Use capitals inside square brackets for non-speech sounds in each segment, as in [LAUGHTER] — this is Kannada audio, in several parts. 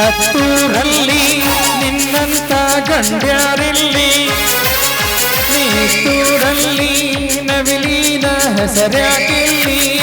ಹತ್ತೂರಲ್ಲಿ ನಿನ್ನಂತ ಗಂಡ್ಯಾರಿಲ್ಲಿ ನೀತೂರಲ್ಲಿ ನವಿಲೀನ ಹೆಸರ್ಯಾಕಿಲ್ಲಿ.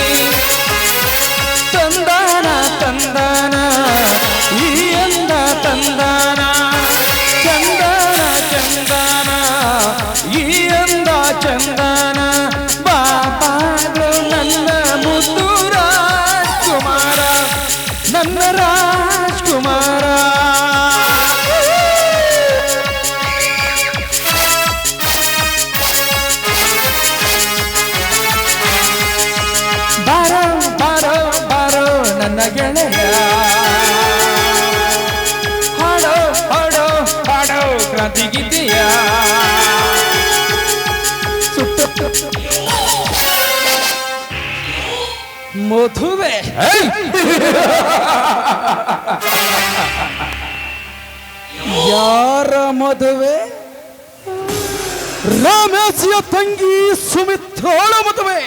ಗೆಳೆಯ. ಹಾಡೋ ಹಾಡೋ ಹಾಡೋ ಕ್ರಾಂತಿ ಗೀತೆಯ. ಮಧುವೆ. ಯಾರ ಮದುವೆ ರಾಮೇಶಿಯ ತಂಗಿ ಸುಮಿತ್ರಾಳ ಮದುವೆ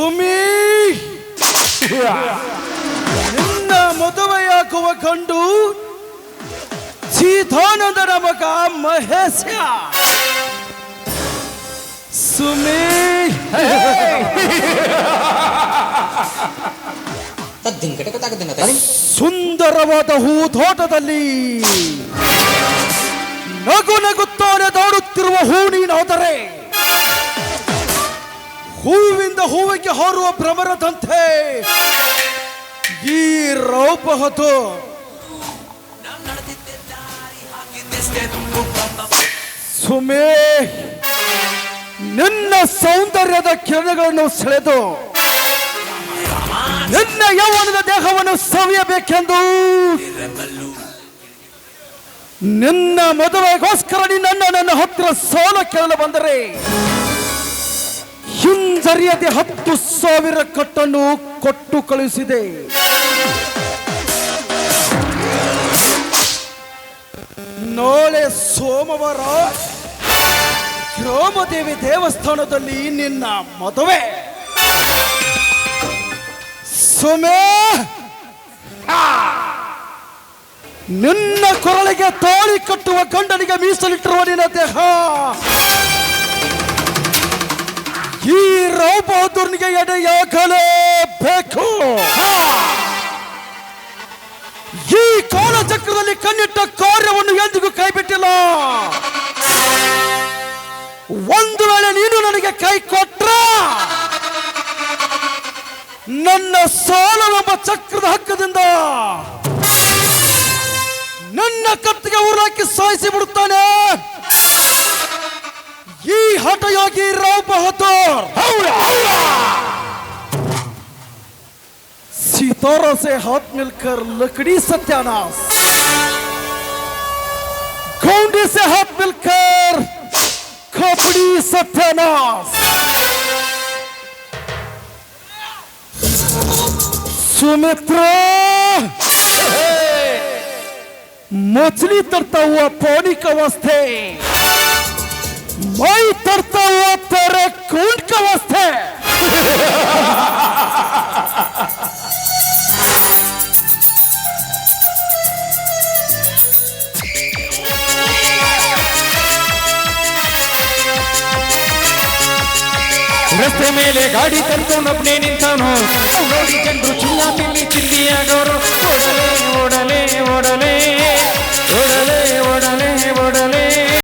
ಸುಮಿ ನಿನ್ನ ಮದುವೆಯಾಗುವ ಕಂಡು ಸೀತಾನಂದನ ಮಗ ಮಹೇಶ. ಸುಮಿ. ಸುಂದರವಾದ ಹೂ ತೋಟದಲ್ಲಿ ನಗು ನಗುತ್ತಾನೆ ದಾಡುತ್ತಿರುವ ಹೂ ಹೂವಿಂದ ಹೂವಿಗೆ ಹಾರುವ ಭ್ರಮರದಂತೆ ಈ ರೌಪಹತು ಸುಮೇ, ನಿನ್ನ ಸೌಂದರ್ಯದ ಕಿರಣಗಳನ್ನು ಸೆಳೆದು ನಿನ್ನ ಯೌವನದ ದೇಹವನ್ನು ಸವಿಯಬೇಕೆಂದು ನಿನ್ನ ಮದುವೆಗೋಸ್ಕರ ನಿನ್ನ ನನ್ನ ಹತ್ತಿರ ಸೋಲ ಕೇಳಲು ಬಂದರೆ ಹಿಂಜರಿಯದೆ ಹತ್ತು ಸಾವಿರ ಕಟ್ಟನ್ನು ಕೊಟ್ಟು ಕಳುಹಿಸಿದೆ ನಾಳೆ ಸೋಮವಾರ ಗ್ರಾಮದೇವಿ ದೇವಸ್ಥಾನದಲ್ಲಿ ನಿನ್ನ ಮದುವೆ. ಸುಮೇ ನಿನ್ನ ಕೊರಳಿಗೆ ತಾಳಿ ಕಟ್ಟುವ ಗಂಡನಿಗೆ ಮೀಸಲಿಟ್ಟಿರುವ ನಿನ್ನ ದೇಹ. ಬಹದ್ದೂರ್ನಿಗೆ ಎಡೆಯಾಗಲೇಬೇಕು ಈ ಕಾಲಚಕ್ರದಲ್ಲಿ ಕಣ್ಣಿಟ್ಟ ಕಾರ್ಯವನ್ನು ಎಂದಿಗೂ ಕೈಬಿಟ್ಟಿಲ್ಲ. ಒಂದು ವೇಳೆ ನೀನು ನನಗೆ ಕೈ ಕೊಟ್ರ, ನನ್ನ ಸಾಲವೆಂಬ ಚಕ್ರದ ಹಕ್ಕದಿಂದ ನನ್ನ ಕತ್ತಿಗೆ ಊರಾಕಿ ಸಾಯಿಸಿ ಬಿಡುತ್ತಾನೆ. ಈ ಹಠಯೋಗಿ ರಾವ್ ಬಹದ್ದೂರ್. सितारों से हाथ मिलकर लकड़ी सत्यानाश। गोंडी से हाथ मिलकर खोपड़ी सत्यानाश। सुमित्रा! मछली तरता हुआ पानी का वस्ते मैं तरता हुआ तेरे कुंड का वास्ते [LAUGHS] ರಸ್ತೆ ಮೇಲೆ ಗಾಡಿ ತಂದ್ಕೊಂಡೊಬ್ನೇ ನಿಂತವನು ನೋಡಿ ಜನರು